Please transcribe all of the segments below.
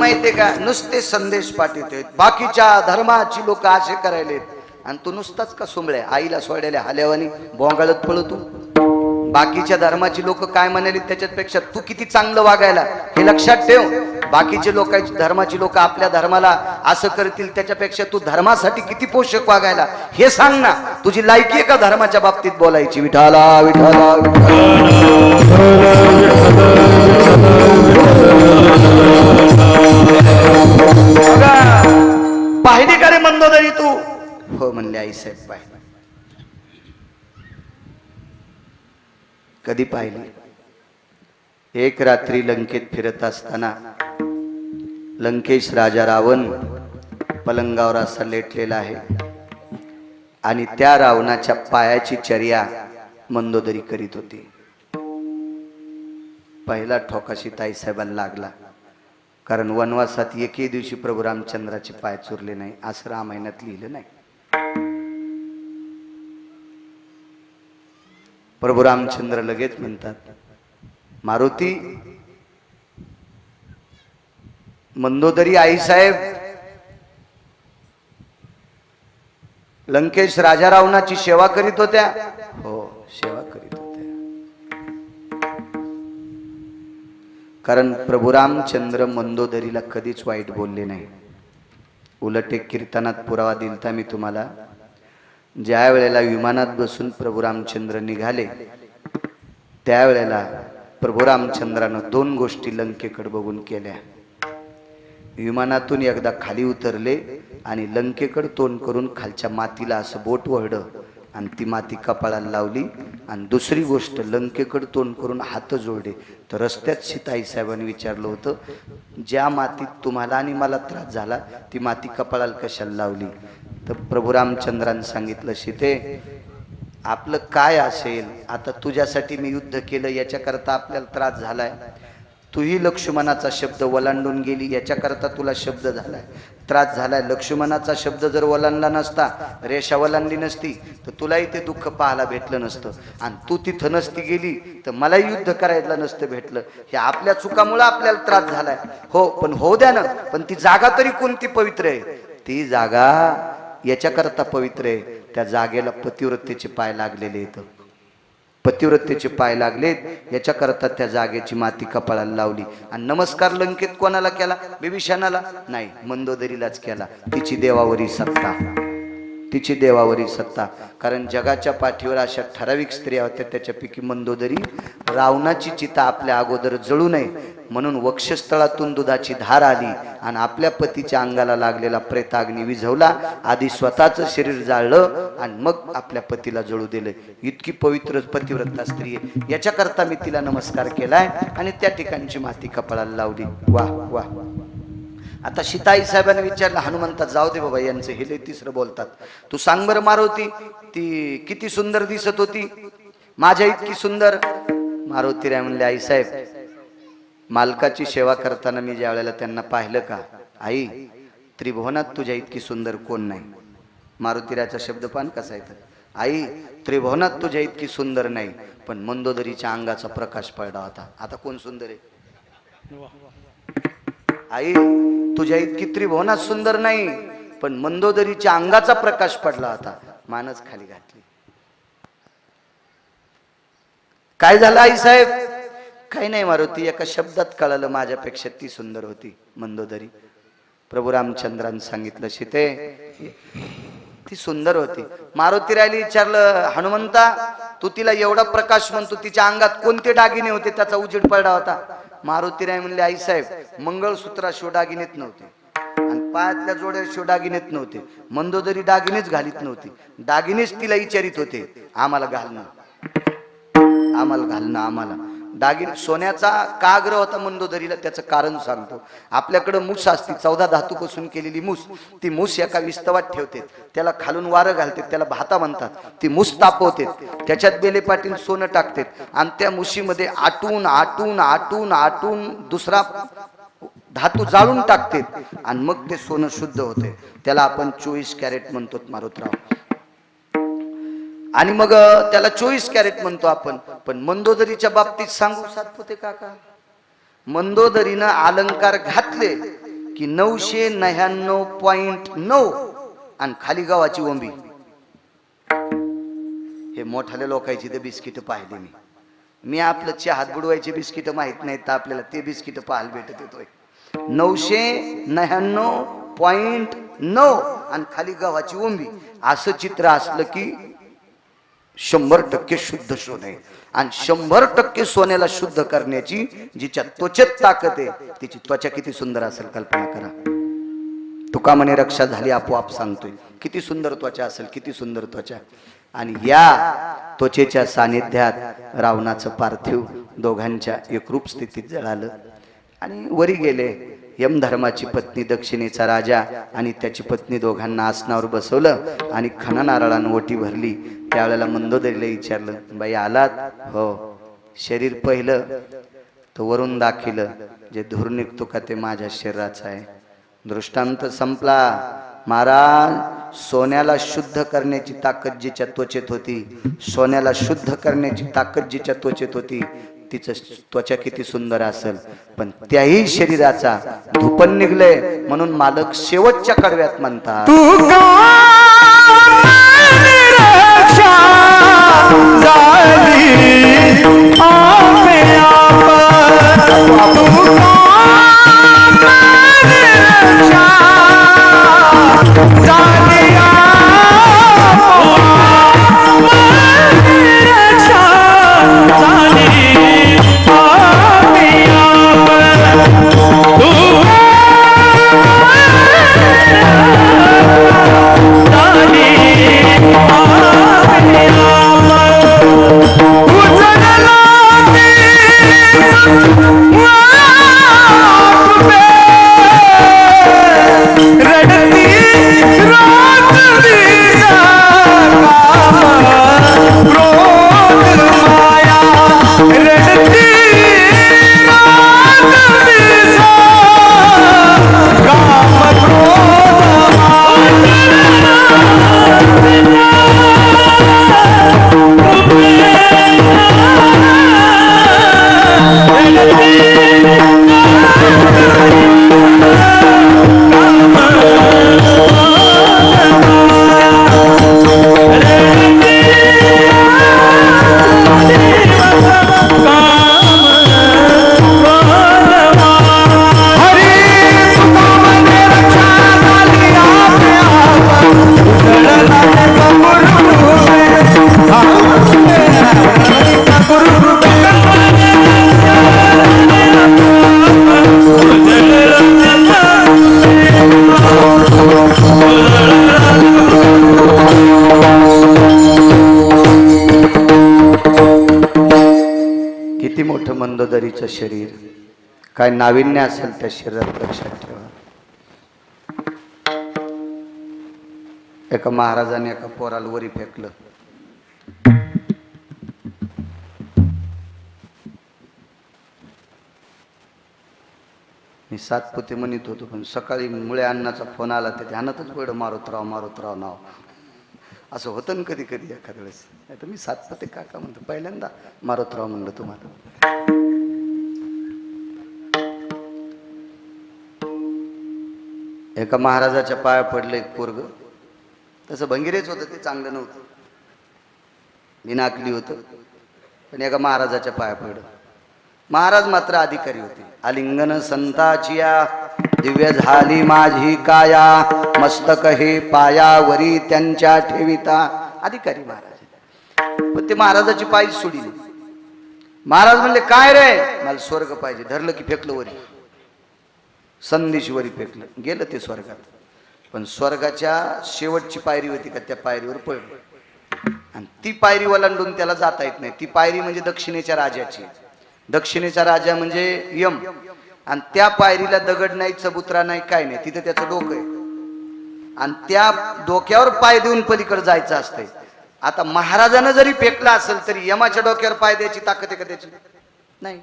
माहितीये का? नुसते संदेश पाठवते बाकीच्या धर्माची लोक असे करायलेत. आणि तू नुसताच का सुंबळ्या आईला सोडायला हाल्यावानी बोंगाळत पळतो. बाकीच्या धर्माची लोक काय म्हणाले त्याच्यापेक्षा तू किती चांगलं वागायला? हे लक्षात ठेव. बाकीचे लोक धर्माची लोक आपल्या धर्माला असं करतील त्याच्यापेक्षा तू धर्मासाठी किती पोषक वागायला? हे सांग ना. तुझी लायकी आहे का धर्माच्या बाबतीत बोलायची? विठाला विठाला पाहिली का रे मंदोदरी तू? हो म्हणले आई साहेब पाहिली. कधी पाहिली? एक रात्री लंकेत फिरत असताना लंकेश राजा रावण पलंगावर असा लेटलेला आहे आणि त्या रावणाच्या पायाची चर्या मंदोदरी करीत होती. पहिला ठोकाशी ताईसाहेबांना लागला कारण वनवासात एकही दिवशी प्रभू रामचंद्राचे पाय चुरले नाही असं रामायणात लिहिलं नाही. प्रभू रामचंद्र लगेच म्हणतात मारुती मंदोदरी आईसाहेब लंकेश राजा रावणाची सेवा करीत होत्या. हो सेवा करीत होत्या. कारण प्रभू रामचंद्र मंदोदरीला कधीच वाईट बोलले नाही. उलट एक कीर्तनात पुरावा दिलता मी तुम्हाला. ज्या वेळेला विमानात बसून प्रभू रामचंद्र निघाले त्यावेळेला प्रभू रामचंद्रानं दोन गोष्टी लंकेकडे बघून केल्या. विमानातून एकदा खाली उतरले आणि लंकेकडे तोंड करून खालच्या मातीला असं बोट वळलं आणि ती माती कपाळाला लावली आणि दुसरी गोष्ट लंकेकडे तोंड करून हात जोडले. तर रस्त्यात सीताई साहेबांनी विचारलं होतं ज्या मातीत तुम्हाला आणि मला त्रास झाला ती माती कपाळाला कशाला लावली? तर प्रभू रामचंद्रानं सांगितलं शिते आपलं काय असेल? आता तुझ्यासाठी मी युद्ध केलं याच्याकरता आपल्याला त्रास झालाय. तूही लक्ष्मणाचा शब्द वलांडून गेली याच्याकरता तुला शब्द झालाय. त्रास झालाय. लक्ष्मणाचा शब्द जर वलांडला नसता रेषा वलांडली नसती तर तुलाही ते दुःख पाहायला भेटलं नसतं. आणि तू तिथं नसती गेली तर मलाही युद्ध करायला नसतं भेटलं. हे आपल्या चुकामुळं आपल्याला त्रास झालाय. हो पण होऊ द्या ना. पण ती जागा तरी कोणती पवित्र आहे? ती जागा याच्याकरता पवित्र आहे. त्या जागेला पतिव्रतेचे पाय लागलेले आहेत. पतिव्रतेचे पाय लागलेत. याच्याकरता त्या जागेची माती कपाळाला लावली. आणि नमस्कार लंकेत कोणाला केला? बिभीषणाला? नाही मंदोदरीलाच केला. तिची देवावरी सत्ता. तिची देवावरी सत्ता. कारण जगाच्या पाठीवर अशा ठराविक स्त्रिया होत्या त्याच्यापैकी मंदोदरी रावणाची चिता आपल्या अगोदर जळू नये. म्हणून वक्षस्थळातून दुधाची धार आली आणि आपल्या पतीच्या अंगाला लागलेला प्रेताग्नी विझवला. आधी स्वतःचं शरीर जाळलं आणि मग आपल्या पतीला जळू दिलं. इतकी पवित्र पतिव्रता स्त्री आहे. याच्याकरता मी तिला नमस्कार केलाय आणि त्या ठिकाणची माती कपाळाला लावली. वा वा. आता सीताई साहेबांनी विचारलं हनुमंतात जाऊ दे बाबा यांचं हे लय तिसरं बोलतात. तू सांग बरं मारुती ती किती सुंदर दिसत होती. माझ्या इतकी सुंदर मारुती राय म्हणले आई साहेब मालकाची सेवा करताना मी ज्या वेळेला त्यांना पाहिलं का आई त्रिभुवनात तुझ्या इतकी सुंदर कोण नाही? मारुतीराचा शब्दपान कसा आहे आई त्रिभुवनात तुझ्या इतकी सुंदर नाही पण मंदोदरीच्या अंगाचा प्रकाश पडला होता. आता कोण सुंदर आहे? आई तुझ्या इतकी त्रिभुवनात सुंदर नाही पण मंदोदरीच्या अंगाचा प्रकाश पडला होता. मानच खाली घातली. काय झालं आई साहेब? काही नाही मारुती एका शब्दात कळालं माझ्यापेक्षा ती सुंदर होती. मंदोदरी. प्रभू रामचंद्रांनी सांगितलं शिते ती सुंदर होती. मारुती रायली विचारलं हनुमंता तू तिला एवढा प्रकाश म्हणतो तिच्या अंगात कोणते दागिने होते? त्याचा उजेड पडला होता. मारुती राय म्हणले आई साहेब मंगळसूत्रा शिवडागिनेत नव्हते. आणि पायातल्या जोड्या शिवडागिनेत नव्हते. मंदोदरी दागिनेच घालीत नव्हती. दागिनेच तिला विचारित होते आम्हाला घालणं आम्हाला घालणं आम्हाला. दागिने सोन्याचा का आग्रह होता मंदोदरीला त्याचं कारण सांगतो. आपल्याकडं मूस असते चौदा धातूपासून केलेली मूस ती मूस एका विस्तवात ठेवते त्याला खालून वारं घालते त्याला भाता म्हणतात. ती मूस तापवते त्याच्यात बेले पाटील सोनं टाकते आणि त्या मुशीमध्ये आटून आटून आटून आटून दुसरा धातू जाळून टाकते आणि मग ते सोनं शुद्ध होते त्याला आपण चोवीस कॅरेट म्हणतो मारुतराव. आणि मग त्याला चोवीस कॅरेट म्हणतो आपण. पण मंदोदरीच्या बाबतीत सांगू सातपुते काका. मंदोदरीनं अलंकार घातले की नऊशे नव्याण्णव पॉइंट नऊ आणि खाली गावाची ओंबी. हे मोठाल्या लोकांची ते बिस्किट पाहिले मी. मी आपलं चहात बुडवायचे बिस्किट माहीत नाहीत तर आपल्याला ते बिस्किट पाहायला भेटत येतोय नऊशे नव्याण्णव पॉइंट नऊ आणि खाली गावाची ओंबी. असं चित्र असलं की शंभर टक्के शुद्ध सोने. आहे. आणि शंभर टक्के सोन्याला शुद्ध करण्याची जिच्या त्वचेत ताकद आहे तिची त्वचा किती सुंदर असेल कल्पना करा. तुका म्हणे रक्षा झाली आपोआप सांगतोय. किती सुंदर त्वचा असेल किती सुंदर त्वचा. आणि या त्वचेच्या सानिध्यात रावणाचं पार्थिव दोघांच्या एकरूप स्थितीत जळालं. आणि वरी गेले यमधर्माची पत्नी दक्षिणेचा राजा आणि त्याची पत्नी दोघांना आसनावर बसवलं आणि खणा नारळानं ओटी भरली. त्यावेळेला मंदोदरीला विचारलं बाई आलात? हो. शरीर पहिलं. तो वरून दाखिलं. जे धूर निघतो का ते माझ्या शरीराचं आहे. दृष्टांत संपला. महाराज सोन्याला शुद्ध करण्याची ताकद जिच्या त्वचेत होती सोन्याला शुद्ध करण्याची ताकद जिच्या त्वचेत होती तिचं त्वचा किती सुंदर असेल पण त्याही शरीराचा धुपन निघले म्हणून मालक शेवटच्या कडव्यात म्हणतात तू रक्षा झाली. मंदोदरीचं शरीर. काय नाविन्य असेल त्या शरीरात लक्षात ठेवा. एका महाराजाने एका पोराला वरी फेकलं. मी सातपुते म्हणत होतो पण सकाळी मुळे अण्णाचा फोन आला ते ध्यानातच पडलं मारुतराव मारुतराव नाव. असं होतं ना कधी कधी एखाद्या वेळेस. नाही तर मी सातपुते काका म्हणतो पहिल्यांदा मारुतराव म्हणलं तुम्हाला. एका महाराजाच्या पाया पडलं एक पोरग. तसं भंगिरेच होतं ते चांगलं नव्हतं. विनाकली होतं पण एका महाराजाच्या पाया पडलं. महाराज मात्र अधिकारी होते. आलिंगन संताचिया दिव्य झाली माझी काया मस्तक हे पायावरी त्यांच्या ठेविता. अधिकारी महाराज पण ते महाराजाची पायी सोडली. महाराज म्हणले काय रे? मला स्वर्ग पाहिजे. धरलं की फेकलं वरी. संदेशवरी फेकलं. गेलं ते स्वर्गात. पण स्वर्गाच्या शेवटची पायरी होती का त्या पायरीवर पडलं आणि ती पायरी ओलांडून त्याला जाता येत नाही. ती पायरी म्हणजे दक्षिणेच्या राजाची. दक्षिणेचा राजा म्हणजे यम. आणि त्या पायरीला दगड नाही चबुत्रा नाही काय नाही. तिथे त्याचं डोकं आहे. आणि त्या डोक्यावर पाय देऊन पलीकडे जायचं असतंय. आता महाराजानं जरी फेकला असेल तरी यमाच्या डोक्यावर पाय द्यायची ताकद आहे का त्याची? नाही.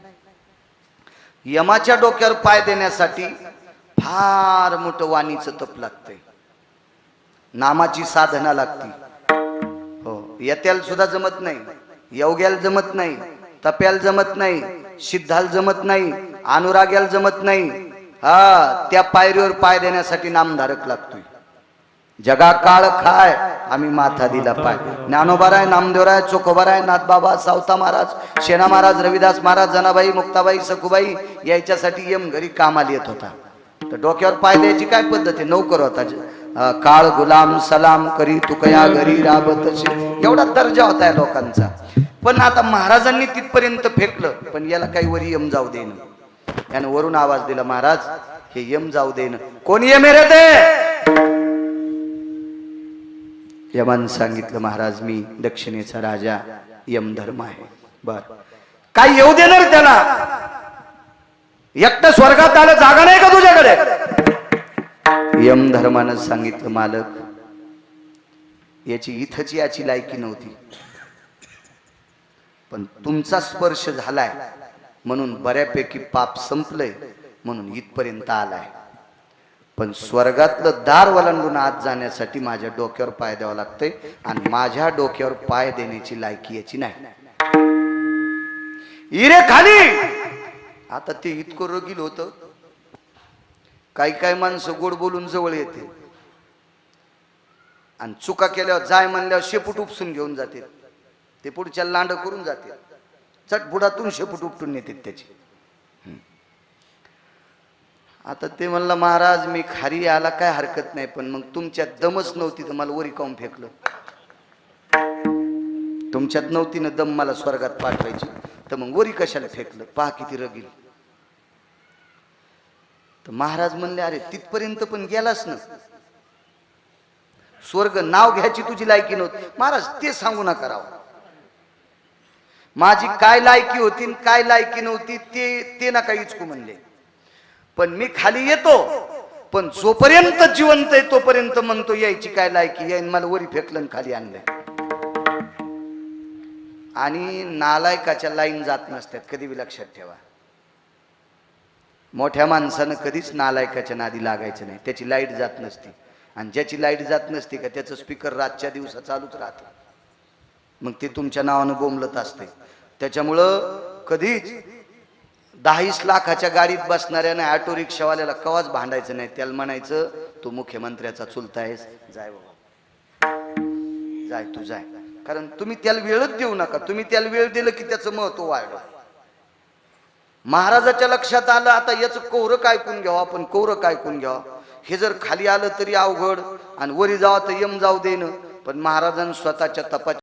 यमाच्या डोक्यावर पाय देण्यासाठी फार मोठं वाणीचं तप लागतंय. नामाची साधना लागती. हो यत्याला सुद्धा जमत नाही योग्याला जमत नाही तप्याला जमत नाही सिद्धाला जमत नाही अनुराग्याला जमत नाही. हा त्या पायरीवर पाय देण्यासाठी नामधारक लागतोय. जगा काळ खाय. आम्ही माथा दिला पाय. ज्ञानोबाराय नामदेवराय चोखोबाराय नाथबाबा सावता महाराज शेना महाराज रविदास महाराज जनाबाई मुक्ताबाई सखुबाई यायच्यासाठी यम घरी कामाला येत होता. तर डोक्यावर पाय द्यायची काय पद्धत आहे? नौकर होता. काळ गुलाम सलाम करी तुकया घरी राबत. एवढा दर्जा होता या लोकांचा. पण आता महाराजांनी तिथपर्यंत फेकलं पण याला काही वरी यम जाऊ देणं. यानं वरून आवाज दिला महाराज हे यम जाऊ देणं. कोण यम रे ते? यमानं सांगितलं महाराज मी दक्षिणेचा राजा यम धर्म आहे. बर. काय येऊ देणार त्याला एकटं स्वर्गात आलं जागा नाही का तुझ्याकडे? यमधर्मानं सांगितलं मालक याची इथंच याची लायकी नव्हती. पण तुमचा स्पर्श झालाय म्हणून बऱ्यापैकी पाप संपलंय म्हणून इथपर्यंत आलाय. पण स्वर्गातलं दार वलांडून आत जाण्यासाठी माझ्या डोक्यावर पाय द्यावा लागतंय आणि माझ्या डोक्यावर पाय देण्याची लायकी याची नाही. इरे खाली! आता ते इतकं रगील होत. काही काही माणसं गोड बोलून जवळ येते. आणि चुका केल्यावर जाय म्हणल्यावर शेपूट उपसून घेऊन जाते. ते पुढच्या लांड करून जाते. चट बुडातून शेपूट उपटून नेते त्याची. आता ते म्हणलं महाराज मी खारी आला काय हरकत नाही पण मग तुमच्यात दमच नव्हती तर मला वरी काऊन फेकलं? तुमच्यात नव्हती ना दम मला स्वर्गात पाठवायची तर मग वरी कशाला फेकलं? पहा किती रगील तर महाराज म्हणले अरे तिथपर्यंत पण गेलास ना? स्वर्ग नाव घ्यायची तुझी लायकी नव्हती. महाराज ते सांगू नका राव. माझी काय लायकी होती आणि काय लायकी नव्हती ते ते ना काही इचकू म्हणले. पण मी खाली येतो. पण जोपर्यंत जिवंत आहे तोपर्यंत म्हणतो यायची काय लायकी यायन मला वरी फेकलं आणि खाली आणलंय. आणि नालायकाच्या लाईन जात नसतात कधी बी लक्षात ठेवा. मोठ्या माणसानं कधीच नालायकाच्या नादी लागायचं नाही. त्याची लाइट जात नसती. आणि ज्याची लाइट जात नसती का त्याचं स्पीकर रातच्या दिवसा चालूच राहतं. मग ते तुमच्या नावानं बोंबलत असते त्याच्यामुळं कधीच दहावीस लाखाच्या गाडीत बसणाऱ्याने ऑटो रिक्षावाल्याला कवाच भांडायचं नाही. त्याला म्हणायचं तू मुख्यमंत्र्याचा चुलता आहेस. जाय बाबा. जाय तू जाय. कारण तुम्ही त्याला वेळच देऊ नका. तुम्ही त्याला वेळ दिलं की त्याचं महत्त्व वाढलं. महाराजाच्या लक्षात आलं आता याचं कौरक ऐकून घ्यावं आपण कौरक ऐकून घ्यावं. हे जर खाली आलं तरी अवघड आणि वरी जावं तर यम जाऊ देणं. पण महाराजांनी स्वतःच्या तपाच्या